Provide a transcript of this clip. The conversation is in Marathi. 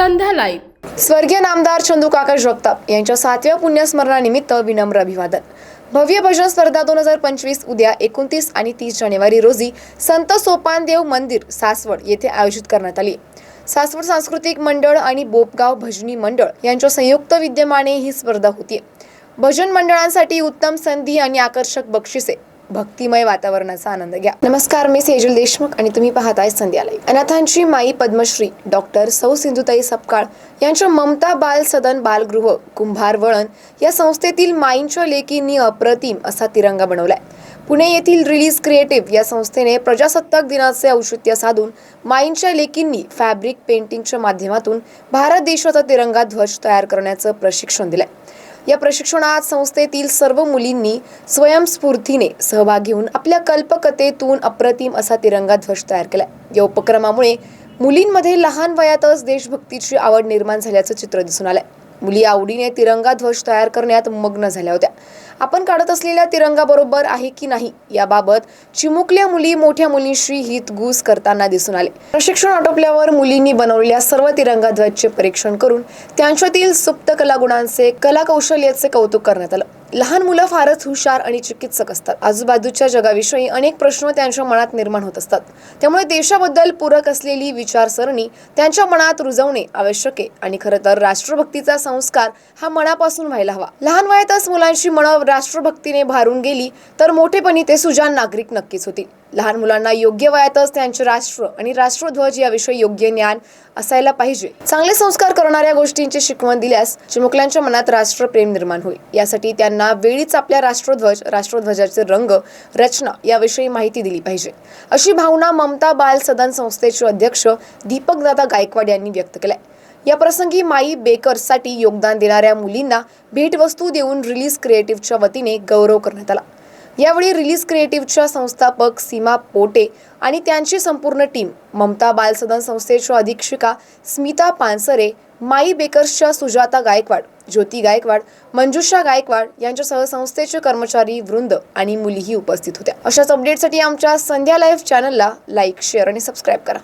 लाईव्ह स्वर्गीय नामदार चंदू काका जगताप यांच्या सातव्या पुण्यस्मरणानिमित्त विनम्र अभिवादन. भव्य भजन स्पर्धा दोन हजार पंचवीस उद्या एकोणतीस आणि तीस जानेवारी रोजी संत सोपानदेव मंदिर सासवड येथे आयोजित करण्यात आली. सासवड सांस्कृतिक मंडळ आणि बोपगाव भजनी मंडळ यांच्या संयुक्त विद्यमाने ही स्पर्धा होती. भजन मंडळांसाठी उत्तम संधी आणि आकर्षक बक्षिसे भक्तिमय वातावरणाचा आनंद घ्या. नमस्कार मी सेजल देशमुख आणि तुम्ही पाहताय संध्यालय अनाथांची माई पद्मश्री डॉक्टर सौ सिंधुताई सपकाळ यांच्या ममता बाल सदन बालगृह कुंभार वळण या संस्थेतील माईंच्या लेकींनी अप्रतिम असा तिरंगा बनवलाय. पुणे येथील रिलीज क्रिएटिव्ह या संस्थेने प्रजासत्ताक दिनाचे औचित्य साधून माईंच्या लेकींनी फॅब्रिक पेंटिंगच्या माध्यमातून भारत देशाचा तिरंगा ध्वज तयार करण्याचं प्रशिक्षण दिलंय. या प्रशिक्षणात संस्थेतील सर्व मुलींनी स्वयंस्फूर्तीने सहभाग घेऊन आपल्या कल्पकथेतून अप्रतिम असा तिरंगा ध्वज तयार केला. या उपक्रमामुळे मुलींमध्ये लहान वयातच देशभक्तीची आवड निर्माण झाल्याचं चित्र दिसून आलंय. मुली आवडीने तिरंगा ध्वज तयार करण्यात मग्न झाल्या होत्या. आपण काढत असलेल्या तिरंगा बरोबर आहे की नाही? याबाबत चिमुकल्या मुली मोठ्या मुलींशी हितगुज करताना दिसून आले. प्रशिक्षण आटोपल्यावर मुलींनी बनवलेल्या सर्व तिरंगा ध्वजचे परीक्षण करून त्यांच्यातील सुप्त कलागुणांचे कलाकौशल्याचे कौतुक करण्यात आलं. लहान मुलं फारच हुशार आणि चिकित्सक असतात. आजूबाजूच्या जगाविषयी अनेक प्रश्न त्यांच्या मनात निर्माण होत असतात. त्यामुळे देशाबद्दल पूरक असलेली विचारसरणी त्यांच्या मनात रुजवणे आवश्यक आहे. आणि खरं तर राष्ट्रभक्तीचा संस्कार हा मनापासून व्हायला हवा. लहान वयातच मुलांची मनं राष्ट्रभक्तीने भारून गेली तर मोठेपणी ते सुजान नागरिक नक्कीच होतील लहान मुलांना योग्य वयातच त्यांचे राष्ट्र आणि राष्ट्रध्वज याविषयी योग्य ज्ञान असायला पाहिजे. चांगले संस्कार करणाऱ्या गोष्टींची शिकवण दिल्यास चिमुकल्यांच्या मनात राष्ट्रप्रेम निर्माण होईल. यासाठी त्यांना वेळीच आपल्या राष्ट्रध्वज राष्ट्रध्वजाचे रंग रचना याविषयी माहिती दिली पाहिजे. अशी भावना ममता बाल सदन संस्थेचे अध्यक्ष दीपकदादा गायकवाड यांनी व्यक्त केलाय या प्रसंगी माई बेकर्ससाठी योगदान देणाऱ्या मुलींना भेटवस्तू देऊन रिलीज क्रिएटिव्हच्या वतीने गौरव करण्यात आला. यावेळी रिलीज क्रिएटिव्हच्या संस्थापक सीमा पोटे आणि त्यांची संपूर्ण टीम ममता बालसदन संस्थेच्या अधीक्षिका स्मिता पानसरे माई बेकर्सच्या सुजाता गायकवाड ज्योती गायकवाड मंजुषा गायकवाड यांच्यासह संस्थेचे कर्मचारी वृंद आणि मुलीही उपस्थित होत्या. अशाच अपडेटसाठी आमच्या संध्या लाईव्ह चॅनलला लाईक शेअर आणि सबस्क्राईब करा.